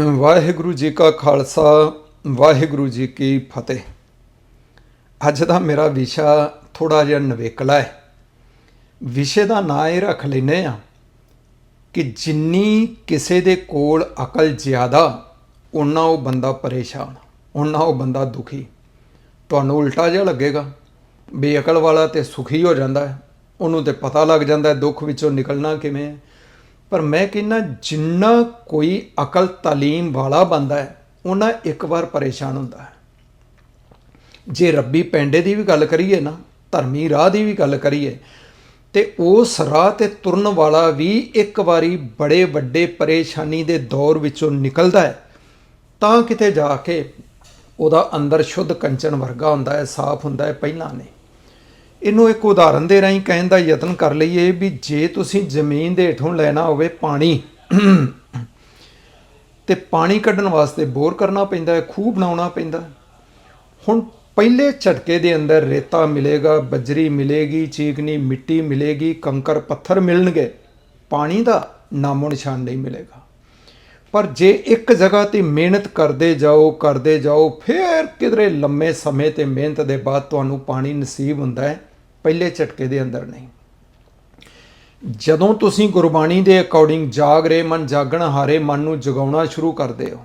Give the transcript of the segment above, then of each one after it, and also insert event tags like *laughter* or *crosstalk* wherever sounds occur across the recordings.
ਵਾਹਿਗੁਰੂ ਜੀ ਕਾ ਖਾਲਸਾ, ਵਾਹਿਗੁਰੂ ਜੀ ਕੀ ਫਤਿਹ। ਅੱਜ ਦਾ ਮੇਰਾ ਵਿਸ਼ਾ ਥੋੜਾ ਜਿਹਾ ਨਵੇਕਲਾ ਹੈ। ਵਿਸ਼ੇ ਦਾ ਨਾਂ ਇਹ ਰੱਖ ਲੈਨੇ ਆ ਕਿ ਜਿੰਨੀ ਕਿਸੇ ਦੇ ਕੋਲ ਅਕਲ ਜ਼ਿਆਦਾ ਉਨਾ ਉਹ ਬੰਦਾ ਪਰੇਸ਼ਾਨ ਉਨਾ ਉਹ ਬੰਦਾ ਦੁਖੀ। ਤੁਹਾਨੂੰ ਉਲਟਾ ਜਿਹਾ ਲੱਗੇਗਾ ਬੇਅਕਲ ਵਾਲਾ ਤੇ ਸੁਖੀ ਹੋ ਜਾਂਦਾ ਹੈ, ਉਹਨੂੰ ਤੇ ਪਤਾ ਲੱਗ ਜਾਂਦਾ ਹੈ ਦੁੱਖ ਵਿੱਚੋਂ ਨਿਕਲਣਾ ਕਿਵੇਂ ਹੈ। ਪਰ ਮੈਂ ਕਹਿੰਨਾ ਜਿੰਨਾ ਕੋਈ ਅਕਲ ਤਾਲੀਮ ਵਾਲਾ ਬੰਦਾ ਹੈ, ਉਹਨਾਂ ਇੱਕ ਵਾਰ ਪਰੇਸ਼ਾਨ ਹੁੰਦਾ ਹੈ। ਜੇ ਰੱਬੀ ਪੈਂਡੇ ਦੀ ਵੀ ਗੱਲ ਕਰੀਏ ਨਾ, ਧਰਮੀ ਰਾਹ ਦੀ ਵੀ ਗੱਲ ਕਰੀਏ, ਤੇ ਉਸ ਰਾਹ ਤੇ ਤੁਰਨ ਵਾਲਾ ਵੀ ਇੱਕ ਵਾਰੀ ਬੜੇ ਵੱਡੇ ਪਰੇਸ਼ਾਨੀ ਦੇ ਦੌਰ ਵਿੱਚੋਂ ਨਿਕਲਦਾ ਹੈ, ਤਾਂ ਕਿਤੇ ਜਾ ਕੇ ਉਹਦਾ ਅੰਦਰ ਸ਼ੁੱਧ ਕੰਚਨ ਵਰਗਾ ਹੁੰਦਾ ਹੈ, ਸਾਫ਼ ਹੁੰਦਾ ਹੈ ਪਹਿਲਾਂ ਨਹੀਂ ਇਹਨੂੰ ਇੱਕ ਉਦਾਹਰਨ ਦੇ ਰਾਹੀਂ ਕਹਿਣ ਦਾ ਯਤਨ ਕਰ ਲਈਏ ਵੀ ਜੇ ਤੁਸੀਂ ਜ਼ਮੀਨ ਦੇ ਹੇਠੋਂ ਲੈਣਾ ਹੋਵੇ ਪਾਣੀ, ਤੇ ਪਾਣੀ ਕੱਢਣ ਵਾਸਤੇ ਬੋਰ ਕਰਨਾ ਪੈਂਦਾ ਹੈ, ਖੂਹ ਬਣਾਉਣਾ ਪੈਂਦਾ ਹੁਣ ਪਹਿਲੇ ਝਟਕੇ ਦੇ ਅੰਦਰ ਰੇਤਾ ਮਿਲੇਗਾ, ਬਜਰੀ ਮਿਲੇਗੀ ਚੀਕਨੀ ਮਿੱਟੀ ਮਿਲੇਗੀ, ਕੰਕਰ ਪੱਥਰ ਮਿਲਣਗੇ, ਪਾਣੀ ਦਾ ਨਾਮੋ ਨਿਸ਼ਾਨ ਨਹੀਂ ਮਿਲੇਗਾ। ਪਰ ਜੇ ਇੱਕ ਜਗ੍ਹਾ ਤੇ ਮਿਹਨਤ ਕਰਦੇ ਜਾਓ ਕਰਦੇ ਜਾਓ, ਫਿਰ ਕਿਧਰੇ ਲੰਮੇ ਸਮੇਂ ਤੇ ਮਿਹਨਤ ਦੇ ਬਾਅਦ ਤੁਹਾਨੂੰ ਪਾਣੀ ਨਸੀਬ ਹੁੰਦਾ ਹੈ। ਪਹਿਲੇ ਝਟਕੇ ਦੇ ਅੰਦਰ ਨਹੀਂ। ਜਦੋਂ ਤੁਸੀਂ ਗੁਰਬਾਣੀ ਦੇ ਅਕੋਰਡਿੰਗ ਜਾਗ ਰਹੇ ਮਨ, ਜਾਗਣ ਹਾਰੇ ਮਨ ਨੂੰ ਜਗਾਉਣਾ ਸ਼ੁਰੂ ਕਰਦੇ ਹੋ,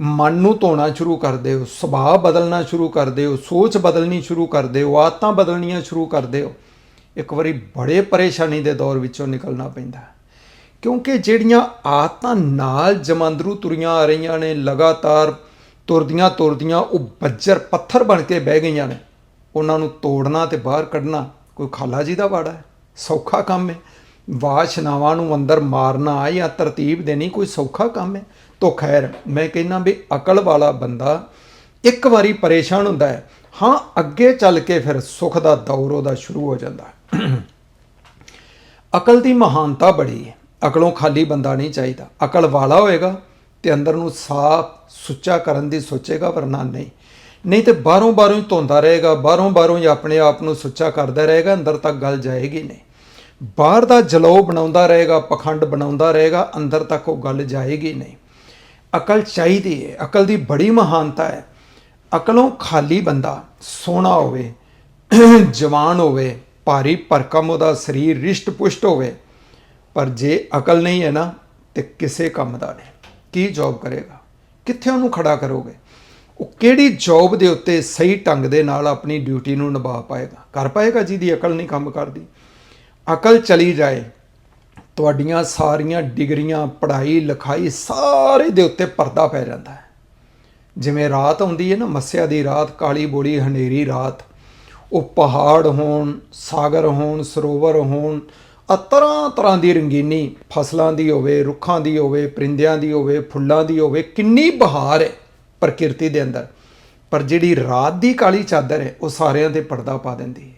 ਮਨ ਨੂੰ ਧੋਣਾ ਸ਼ੁਰੂ ਕਰਦੇ ਹੋ, ਸੁਭਾਅ ਬਦਲਣਾ ਸ਼ੁਰੂ ਕਰਦੇ ਹੋ, ਸੋਚ ਬਦਲਣੀ ਸ਼ੁਰੂ ਕਰਦੇ ਹੋ, ਆਦਤਾਂ ਬਦਲਣੀਆਂ ਸ਼ੁਰੂ ਕਰਦੇ ਹੋ, ਇੱਕ ਵਾਰੀ ਬੜੇ ਪਰੇਸ਼ਾਨੀ ਦੇ ਦੌਰ ਵਿੱਚੋਂ ਨਿਕਲਣਾ ਪੈਂਦਾ ਕਿਉਂਕਿ ਜਿਹੜੀਆਂ ਆਦਤਾਂ ਨਾਲ ਜਮੰਦਰੂ ਤੁਰੀਆਂ ਆ ਰਹੀਆਂ ਨੇ, ਲਗਾਤਾਰ ਤੁਰਦੀਆਂ ਤੁਰਦੀਆਂ ਉਹ ਬੱਜਰ ਪੱਥਰ ਬਣ ਕੇ ਬਹਿ ਗਈਆਂ ਨੇ ਉਹਨਾਂ ਨੂੰ ਤੋੜਨਾ ਤੇ ਬਾਹਰ ਕੱਢਣਾ ਕੋਈ ਖਾਲਾ ਜੀ ਦਾ ਵਾੜਾ ਹੈ। ਸੌਖਾ ਕੰਮ ਹੈ। ਵਾਸ਼ਨਾਵਾਂ ਨੂੰ ਅੰਦਰ ਮਾਰਨਾ ਜਾਂ ਤਰਤੀਬ ਦੇਣੀ ਕੋਈ ਸੌਖਾ ਕੰਮ ਹੈ। ਤੋ ਖੈਰ, ਮੈਂ ਕਹਿੰਦਾ ਵੀ ਅਕਲ ਵਾਲਾ ਬੰਦਾ ਇੱਕ ਵਾਰੀ ਪਰੇਸ਼ਾਨ ਹੁੰਦਾ ਹੈ। ਹਾਂ, ਅੱਗੇ ਚੱਲ ਕੇ ਫਿਰ ਸੁੱਖ ਦਾ ਦੌਰ ਉਹਦਾ ਸ਼ੁਰੂ ਹੋ ਜਾਂਦਾ ਅਕਲ ਦੀ ਮਹਾਨਤਾ ਬੜੀ ਹੈ। ਅਕਲੋਂ ਖਾਲੀ ਬੰਦਾ ਨਹੀਂ ਚਾਹੀਦਾ। ਅਕਲ ਵਾਲਾ ਹੋਏਗਾ ਤੇ ਅੰਦਰ ਨੂੰ ਸਾਫ਼ ਸੁੱਚਾ ਕਰਨ ਦੀ ਸੋਚੇਗਾ, ਵਰਨਾ ਨਹੀਂ। ਨਹੀਂ ਤੇ ਬਾਹਰੋਂ ਬਾਹਰੋਂ ਹੀ ਧੋਂਦਾ ਰਹੇਗਾ, ਬਾਹਰੋਂ ਬਾਹਰੋਂ ਹੀ ਆਪਣੇ ਆਪ ਨੂੰ ਸੁੱਚਾ ਕਰਦਾ ਰਹੇਗਾ, ਅੰਦਰ ਤੱਕ ਗੱਲ ਜਾਏਗੀ ਨਹੀਂ। ਬਾਹਰ ਦਾ ਜਲੋ ਬਣਾਉਂਦਾ ਰਹੇਗਾ, ਪਖੰਡ ਬਣਾਉਂਦਾ ਰਹੇਗਾ, ਅੰਦਰ ਤੱਕ ਉਹ ਗੱਲ ਜਾਏਗੀ ਨਹੀਂ। ਅਕਲ ਚਾਹੀਦੀ ਹੈ ਅਕਲ ਦੀ ਬੜੀ ਮਹਾਨਤਾ ਹੈ ਅਕਲੋਂ ਖਾਲੀ ਬੰਦਾ ਸੋਹਣਾ ਹੋਵੇ, *clears throat* ਜਵਾਨ ਹੋਵੇ, ਭਾਰੀ ਭਰਕਮ ਉਹਦਾ ਸਰੀਰ ਰਿਸ਼ਟ ਪੁਸ਼ਟ ਹੋਵੇ, ਪਰ ਜੇ ਅਕਲ ਨਹੀਂ ਹੈ ਨਾ, ਤੇ ਕਿਸੇ ਕੰਮ ਦਾ ਨਹੀਂ। ਕੀ ਜੌਬ ਕਰੇਗਾ? ਕਿੱਥੇ ਉਹਨੂੰ ਖੜਾ ਕਰੋਗੇ? ਉਹ ਕਿਹੜੀ ਜੌਬ ਦੇ ਉੱਤੇ ਸਹੀ ਢੰਗ ਦੇ ਨਾਲ ਆਪਣੀ ਡਿਊਟੀ ਨੂੰ ਨਿਭਾ ਪਾਏਗਾ? ਕਰ ਪਾਏਗਾ ਜਿਹਦੀ ਅਕਲ ਨਹੀਂ ਕੰਮ ਕਰਦੀ? ਅਕਲ ਚਲੀ ਜਾਏ, ਤੁਹਾਡੀਆਂ ਸਾਰੀਆਂ ਡਿਗਰੀਆਂ, ਪੜ੍ਹਾਈ, ਲਿਖਾਈ ਸਾਰੇ ਦੇ ਉੱਤੇ ਪਰਦਾ ਪੈ ਜਾਂਦਾ ਹੈ। ਜਿਵੇਂ ਰਾਤ ਆਉਂਦੀ ਹੈ ਨਾ, ਮੱਸਿਆ ਦੀ ਰਾਤ, ਕਾਲੀ ਬੋੜੀ ਹਨੇਰੀ ਰਾਤ, ਉਹ ਪਹਾੜ ਹੋਣ, ਸਾਗਰ ਹੋਣ, ਸਰੋਵਰ ਹੋਣ ਆ ਤਰ੍ਹਾਂ ਤਰ੍ਹਾਂ ਦੀ ਰੰਗੀਨੀ ਫਸਲਾਂ ਦੀ ਹੋਵੇ, ਰੁੱਖਾਂ ਦੀ ਹੋਵੇ, ਪਰਿੰਦਿਆਂ ਦੀ ਹੋਵੇ, ਫੁੱਲਾਂ ਦੀ ਹੋਵੇ, ਕਿੰਨੀ ਬਹਾਰ ਹੈ। ਪ੍ਰਕਿਰਤੀ ਦੇ ਅੰਦਰ। ਪਰ ਜਿਹੜੀ ਰਾਤ ਦੀ ਕਾਲੀ ਚਾਦਰ ਹੈ, ਉਹ ਸਾਰਿਆਂ ਤੇ ਪਰਦਾ ਪਾ ਦਿੰਦੀ ਹੈ।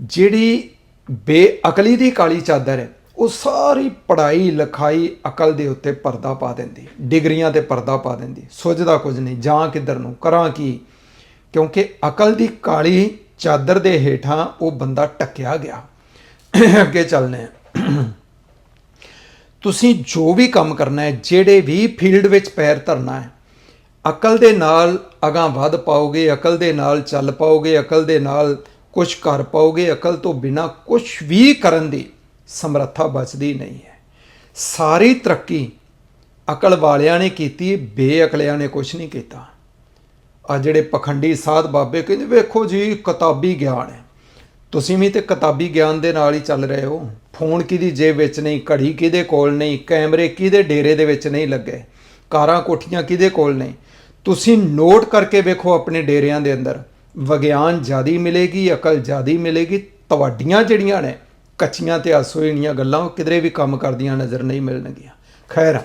ਜਿਹੜੀ ਬੇਅਕਲੀ ਦੀ ਕਾਲੀ ਚਾਦਰ ਹੈ, ਉਹ ਸਾਰੀ ਪੜ੍ਹਾਈ, ਲਿਖਾਈ, ਅਕਲ ਦੇ ਉੱਤੇ ਪਰਦਾ ਪਾ ਦਿੰਦੀ ਡਿਗਰੀਆਂ ਤੇ ਪਰਦਾ ਪਾ ਦਿੰਦੀ ਸੋਚਦਾ ਕੁਝ ਨਹੀਂ, ਜਾਂ ਕਿੱਧਰ ਨੂੰ, ਕਰਾਂ ਕੀ? ਕਿਉਂਕਿ ਅਕਲ ਦੀ ਕਾਲੀ ਚਾਦਰ ਦੇ ਹੇਠਾਂ ਉਹ ਬੰਦਾ ਟੱਕਿਆ ਗਿਆ। ਅੱਗੇ ਚੱਲਨੇ ਆ ਤੁਸੀਂ ਜੋ ਵੀ ਕੰਮ ਕਰਨਾ ਹੈ, ਜਿਹੜੇ ਵੀ ਫੀਲਡ ਵਿੱਚ ਪੈਰ ਧਰਨਾ ਹੈ ਅਕਲ ਦੇ ਨਾਲ ਅਗਾਂ ਵੱਧ ਪਾਓਗੇ, ਅਕਲ ਦੇ ਨਾਲ ਚੱਲ ਪਾਓਗੇ, ਅਕਲ ਦੇ ਨਾਲ ਕੁਝ ਕਰ ਪਾਓਗੇ, ਅਕਲ ਤੋਂ ਬਿਨਾ ਕੁਝ ਵੀ ਕਰਨ ਦੀ ਸਮਰੱਥਾ ਬਚਦੀ ਨਹੀਂ ਹੈ। ਸਾਰੀ ਤਰੱਕੀ ਅਕਲ ਵਾਲਿਆਂ ਨੇ ਕੀਤੀ, ਬੇਅਕਲਿਆਂ ਨੇ ਕੁਝ ਨਹੀਂ ਕੀਤਾ। ਆ ਜਿਹੜੇ ਪਖੰਡੀ ਸਾਧ ਬਾਬੇ ਕਹਿੰਦੇ, ਵੇਖੋ ਜੀ, ਕਿਤਾਬੀ ਗਿਆਨ ਹੈ। ਤੁਸੀਂ ਵੀ ਤੇ ਕਿਤਾਬੀ ਗਿਆਨ ਦੇ ਨਾਲ ਹੀ ਚੱਲ ਰਹੇ ਹੋ। ਫੋਨ ਕਿਹਦੀ ਜੇਬ ਵਿੱਚ ਨਹੀਂ, ਘੜੀ ਕਿਹਦੇ ਕੋਲ ਨਹੀਂ, ਕੈਮਰੇ ਕਿਹਦੇ ਡੇਰੇ ਦੇ ਵਿੱਚ ਨਹੀਂ ਲੱਗੇ। ਕਾਰਾਂ ਕੋਠੀਆਂ ਕਿਹਦੇ ਕੋਲ ਨੇ? ਤੁਸੀਂ ਨੋਟ ਕਰਕੇ ਵੇਖੋ ਆਪਣੇ ਡੇਰਿਆਂ ਦੇ ਅੰਦਰ। ਵਿਗਿਆਨ ਜਿਆਦੀ ਮਿਲੇਗੀ, ਅਕਲ ਜਿਆਦੀ ਮਿਲੇਗੀ ਤੁਹਾਡੀਆਂ ਜਿਹੜੀਆਂ ਨੇ, ਕੱਚੀਆਂ ਤੇ ਆਸੋਈਣੀਆਂ ਗੱਲਾਂ ਉਹ ਕਿਧਰੇ ਵੀ ਕੰਮ ਕਰਦੀਆਂ ਨਜ਼ਰ ਨਹੀਂ ਮਿਲਣਗੀਆਂ। ਖੈਰ,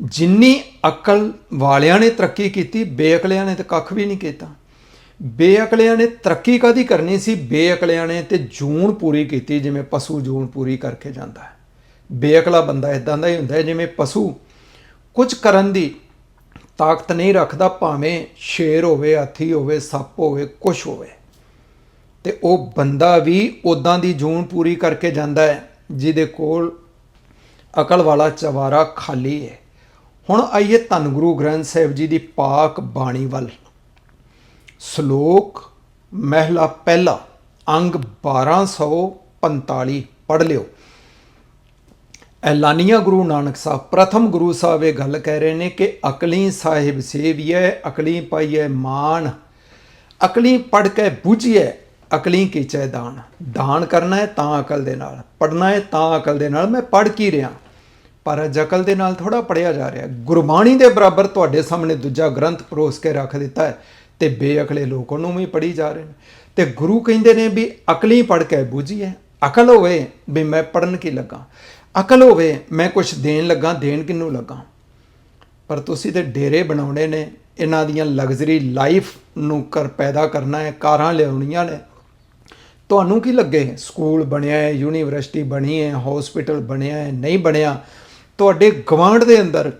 ਜਿੰਨੀ ਅਕਲ ਵਾਲਿਆਂ ਨੇ ਤਰੱਕੀ ਕੀਤੀ, ਬੇਅਕਲਿਆਂ ਨੇ ਤਾਂ ਕੱਖ ਵੀ ਨਹੀਂ ਕੀਤਾ। ਬੇਅਕਲਿਆਂ ਨੇ ਤਰੱਕੀ ਕਾਦੀ ਕਰਨੀ ਸੀ? ਬੇਅਕਲਿਆਂ ਨੇ ਤੇ ਜੂਨ ਪੂਰੀ ਕੀਤੀ, ਜਿਵੇਂ ਪਸ਼ੂ ਜੂਨ ਪੂਰੀ ਕਰਕੇ ਜਾਂਦਾ ਹੈ। ਬੇਅਕਲਾ ਬੰਦਾ ਇਦਾਂ ਦਾ ਹੀ ਹੁੰਦਾ ਜਿਵੇਂ ਪਸ਼ੂ ਕੁਝ ਕਰਨ ਦੀ ਤਾਕਤ ਨਹੀਂ ਰੱਖਦਾ, ਭਾਵੇਂ ਸ਼ੇਰ ਹੋਵੇ, ਹਾਥੀ ਹੋਵੇ, ਸੱਪ ਹੋਵੇ, ਕੁਛ ਹੋਵੇ। ਤੇ ਉਹ ਬੰਦਾ ਵੀ ਉਦਾਂ ਦੀ ਜੂਨ ਪੂਰੀ ਕਰਕੇ ਜਾਂਦਾ ਹੈ, ਜਿਹਦੇ ਕੋਲ ਅਕਲ ਵਾਲਾ ਚਵਾਰਾ ਖਾਲੀ ਹੈ। ਹੁਣ ਆਈਏ ਧੰਨ ਗੁਰੂ ਗ੍ਰੰਥ ਸਾਹਿਬ ਜੀ ਦੀ ਪਾਕ ਬਾਣੀ ਵੱਲ। ਸ਼ਲੋਕ, ਮਹਿਲਾ ਪਹਿਲਾ, ਅੰਗ 1245 ਪੜ੍ਹ ਲਿਓ। ਐਲਾਨੀਆ ਗੁਰੂ ਨਾਨਕ ਸਾਹਿਬ, ਪ੍ਰਥਮ ਗੁਰੂ ਸਾਹਿਬ ਇਹ ਗੱਲ ਕਹਿ ਰਹੇ ਨੇ ਕਿ ਅਕਲੀ ਸਾਹਿਬ ਸੇਵੀਐ, ਅਕਲੀ ਪਾਈਐ ਮਾਨ ਅਕਲੀ ਪੜ ਕੇ ਬੁਝੀਐ, ਅਕਲੀ ਕੀਚੈ ਦਾਨ। ਦਾਨ ਕਰਨਾ ਹੈ ਤਾਂ ਅਕਲ ਦੇ ਨਾਲ ਪੜਨਾ ਹੈ ਤਾਂ ਅਕਲ ਦੇ ਨਾਲ, ਮੈਂ ਪੜ ਕੀ ਰਿਹਾ? ਪਰ ਅੱਜ ਅਕਲ ਦੇ ਨਾਲ ਥੋੜਾ ਪੜਿਆ ਜਾ ਰਿਹਾ। ਗੁਰਬਾਣੀ ਦੇ ਬਰਾਬਰ ਤੁਹਾਡੇ ਸਾਹਮਣੇ ਦੂਜਾ ਗ੍ਰੰਥ ਪਰੋਸ ਕੇ ਰੱਖ ਦਿੱਤਾ ਹੈ ਤੇ ਬੇਅਕਲੇ ਲੋਕ ਉਹਨੂੰ ਵੀ ਪੜੀ ਜਾ ਰਹੇ ਨੇ। ਤੇ ਗੁਰੂ ਕਹਿੰਦੇ ਨੇ ਵੀ ਅਕਲੀ ਪੜ ਕੇ ਬੁਝੀਐ, ਅਕਲ ਹੋਵੇ ਵੀ ਮੈਂ ਪੜਨ ਕੀ ਲੱਗਾ। ਅਕਲ ਹੋਵੇ, ਮੈਂ ਕੁਝ ਦੇਣ ਲੱਗਾ, ਦੇਣ ਕਿਨੂੰ ਲੱਗਾ? ਪਰ ਤੁਸੀਂ ਤੇ ਡੇਰੇ ਬਣਾਉਣੇ ਨੇ, ਇਹਨਾਂ ਦੀਆਂ ਲਗਜ਼ਰੀ ਲਾਈਫ ਨੂੰ ਕਰ ਪੈਦਾ ਕਰਨਾ ਹੈ, ਕਾਰਾਂ ਲਿਆਉਣੀਆਂ ਨੇ। ਤੁਹਾਨੂੰ ਕੀ ਲੱਗੇ? ਸਕੂਲ ਬਣਿਆ ਹੈ ਯੂਨੀਵਰਸਿਟੀ ਬਣੀ ਹੈ ਹਸਪੀਟਲ ਬਣਿਆ ਹੈ, ਨਹੀਂ ਬਣਿਆ? ਤੁਹਾਡੇ ਗਵਾਂਢ ਦੇ ਅੰਦਰ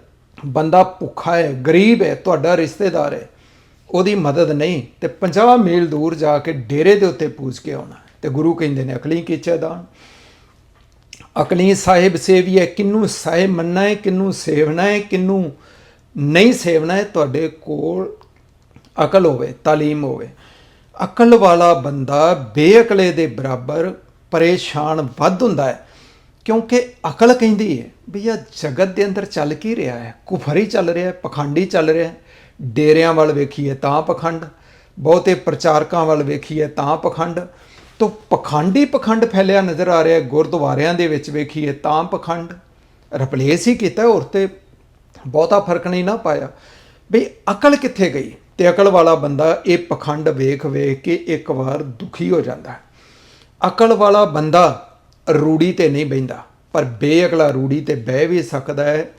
ਬੰਦਾ ਭੁੱਖਾ ਹੈ, ਗਰੀਬ ਹੈ, ਤੁਹਾਡਾ ਰਿਸ਼ਤੇਦਾਰ ਹੈ, ਉਹਦੀ ਮਦਦ ਨਹੀਂ, ਤੇ 50 ਮੀਲ ਦੂਰ ਜਾ ਕੇ ਡੇਰੇ ਦੇ ਉੱਤੇ ਪੂਜ ਕੇ ਆਉਣਾ ਤੇ ਗੁਰੂ ਕਹਿੰਦੇ ਨੇ, ਅਕਲੀ ਕੀਚੇ ਦਾਨ ਅਕਲੀ ਸਾਹਿਬ ਸੇਵੀ ਹੈ ਕਿੰਨੂੰ ਸਾਹਿਬ ਮੰਨਣਾ ਹੈ ਕਿੰਨੂੰ ਸੇਵਣਾ ਹੈ ਕਿੰਨੂੰ ਨਹੀਂ ਸੇਵਣਾ ਹੈ ਤੁਹਾਡੇ ਕੋਲ ਅਕਲ ਹੋਵੇ, ਤਾਲੀਮ ਹੋਵੇ। ਅਕਲ ਵਾਲਾ ਬੰਦਾ ਬੇਅਕਲੇ ਦੇ ਬਰਾਬਰ ਪਰੇਸ਼ਾਨ ਵੱਧ ਹੁੰਦਾ ਹੈ, ਕਿਉਂਕਿ ਅਕਲ ਕਹਿੰਦੀ ਹੈ ਵੀ ਇਹ ਜਗਤ ਦੇ ਅੰਦਰ ਚੱਲ ਕੀ ਰਿਹਾ ਹੈ? ਕੁਫਰੀ ਚੱਲ ਰਿਹਾ ਹੈ, ਪਖੰਡੀ ਚੱਲ ਰਿਹਾ ਹੈ। ਡੇਰਿਆਂ ਵੱਲ ਵੇਖੀਏ ਤਾਂ ਪਖੰਡ, ਬਹੁਤੇ ਪ੍ਰਚਾਰਕਾਂ ਵੱਲ ਵੇਖੀਏ ਤਾਂ ਪਖੰਡ। ਤੋਂ ਪਖੰਡੀ ਪਖੰਡ ਫੈਲਿਆ ਨਜ਼ਰ ਆ ਰਿਹਾ ਗੁਰਦੁਆਰਿਆਂ ਦੇ ਵਿੱਚ ਵੇਖੀਏ ਤਾਂ ਪਖੰਡ ਰਿਪਲੇਸ ਹੀ ਕੀਤਾ ਹੋਰ ਤੇ ਬਹੁਤਾ ਫ਼ਰਕ ਨਹੀਂ ਨਾ ਪਾਇਆ। ਵੀ ਅਕਲ ਕਿੱਥੇ ਗਈ? ਤੇ ਅਕਲ ਵਾਲਾ ਬੰਦਾ ਇਹ ਪਖੰਡ ਵੇਖ ਵੇਖ ਕੇ ਇੱਕ ਵਾਰ ਦੁਖੀ ਹੋ ਜਾਂਦਾ ਹੈ। ਅਕਲ ਵਾਲਾ ਬੰਦਾ ਰੂੜੀ ਤੇ ਨਹੀਂ ਬਹਿੰਦਾ, ਪਰ ਬੇਅਕਲਾ ਰੂੜੀ ਤੇ ਬਹਿ ਵੀ ਸਕਦਾ ਹੈ,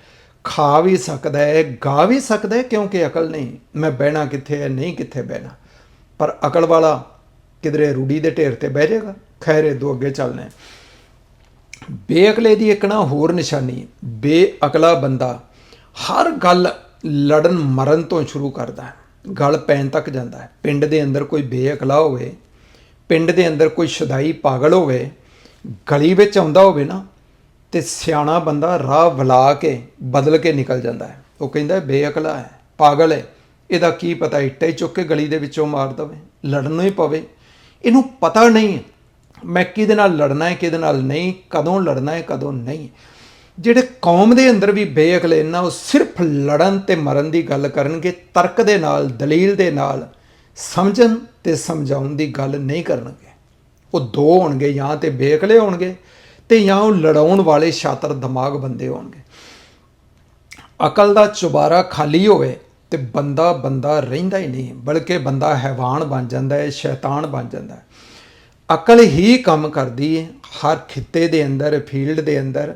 ਖਾ ਵੀ ਸਕਦਾ ਹੈ, ਗਾ ਵੀ ਸਕਦਾ ਹੈ, ਕਿਉਂਕਿ ਅਕਲ ਨਹੀਂ, ਮੈਂ ਬਹਿਣਾ ਕਿੱਥੇ ਹੈ, ਨਹੀਂ ਕਿੱਥੇ ਬਹਿਣਾ। ਪਰ ਅਕਲ ਵਾਲਾ ਕਿਧਰੇ ਰੂੜੀ ਦੇ ਢੇਰ ਤੇ ਬਹਿ ਜਾਏਗਾ ਖੈਰੇ ਦੋ ਅੱਗੇ ਚੱਲਨੇ ਬੇਅਕਲੇ ਦੀ ਇੱਕ ਨਾ ਹੋਰ ਨਿਸ਼ਾਨੀ, ਬੇਅਕਲਾ ਬੰਦਾ ਹਰ ਗੱਲ ਲੜਨ ਮਰਨ ਤੋਂ ਸ਼ੁਰੂ ਕਰਦਾ ਹੈ, ਗੱਲ ਪੈਣ ਤੱਕ ਜਾਂਦਾ ਹੈ। ਪਿੰਡ ਦੇ ਅੰਦਰ ਕੋਈ ਬੇਅਕਲਾ ਹੋਵੇ, ਪਿੰਡ ਦੇ ਅੰਦਰ ਕੋਈ ਸ਼ਦਾਈ ਪਾਗਲ ਹੋਵੇ, ਗਲੀ ਵਿੱਚ ਆਉਂਦਾ ਹੋਵੇ ਨਾ, ਤੇ ਸਿਆਣਾ ਬੰਦਾ ਰਾਹ ਵਲਾ ਕੇ, ਬਦਲ ਕੇ ਨਿਕਲ ਜਾਂਦਾ ਹੈ। ਉਹ ਕਹਿੰਦਾ ਬੇਅਕਲਾ ਹੈ, ਪਾਗਲ ਹੈ, ਇਹਦਾ ਕੀ ਪਤਾ ਇੱਟੇ ਹੀ ਚੁੱਕ ਕੇ ਗਲੀ ਦੇ ਵਿੱਚੋਂ ਮਾਰ ਦਵੇ, ਲੜਨੋਂ ਹੀ ਪਵੇ। ਇਹਨੂੰ ਪਤਾ ਨਹੀਂ ਹੈ। ਮੈਂ ਕਿਹਦੇ ਨਾਲ ਲੜਨਾ ਹੈ, ਕਿਹਦੇ ਨਾਲ ਨਹੀਂ, ਕਦੋਂ ਲੜਨਾ ਹੈ, ਕਦੋਂ ਨਹੀਂ। ਜਿਹੜੇ ਕੌਮ ਦੇ ਅੰਦਰ ਵੀ ਬੇਅਕਲੇ ਨਾ ਉਹ ਸਿਰਫ ਲੜਨ ਤੇ ਮਰਨ ਦੀ ਗੱਲ ਕਰਨਗੇ, ਤਰਕ ਦੇ ਨਾਲ, ਦਲੀਲ ਦੇ ਨਾਲ, ਸਮਝਣ ਤੇ ਸਮਝਾਉਣ ਦੀ ਗੱਲ ਨਹੀਂ ਕਰਨਗੇ। ਉਹ ਦੋ ਹੋਣਗੇ, ਜਾਂ ਤੇ ਬੇਅਕਲੇ ਹੋਣਗੇ, ਤੇ ਜਾਂ ਉਹ ਲੜਾਉਣ ਵਾਲੇ ਸ਼ਾਤਰ ਦਿਮਾਗ ਬੰਦੇ ਹੋਣਗੇ। ਅਕਲ ਦਾ ਚੁਬਾਰਾ ਖਾਲੀ ਹੋਵੇ ਤੇ ਬੰਦਾ ਬੰਦਾ ਰਹਿੰਦਾ ਹੀ ਨਹੀਂ, ਬਲਕਿ ਬੰਦਾ ਹੈਵਾਨ ਬਣ ਜਾਂਦਾ ਹੈ, ਸ਼ੈਤਾਨ ਬਣ ਜਾਂਦਾ ਹੈ। ਅਕਲ ਹੀ ਕੰਮ ਕਰਦੀ ਹੈ ਹਰ ਖਿੱਤੇ ਦੇ ਅੰਦਰ, ਫੀਲਡ ਦੇ ਅੰਦਰ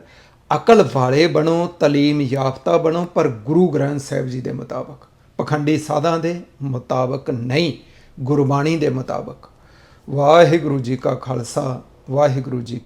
ਅਕਲ ਵਾਲੇ ਬਣੋ, ਤਾਲੀਮ ਯਾਫਤਾ ਬਣੋ, ਪਰ ਗੁਰੂ ਗ੍ਰੰਥ ਸਾਹਿਬ ਜੀ ਦੇ ਮੁਤਾਬਕ, ਪਖੰਡੀ ਸਾਧਾਂ ਦੇ ਮੁਤਾਬਕ ਨਹੀਂ, ਗੁਰਬਾਣੀ ਦੇ ਮੁਤਾਬਕ। ਵਾਹਿਗੁਰੂ ਜੀ ਕਾ ਖਾਲਸਾ, ਵਾਹਿਗੁਰੂ ਜੀ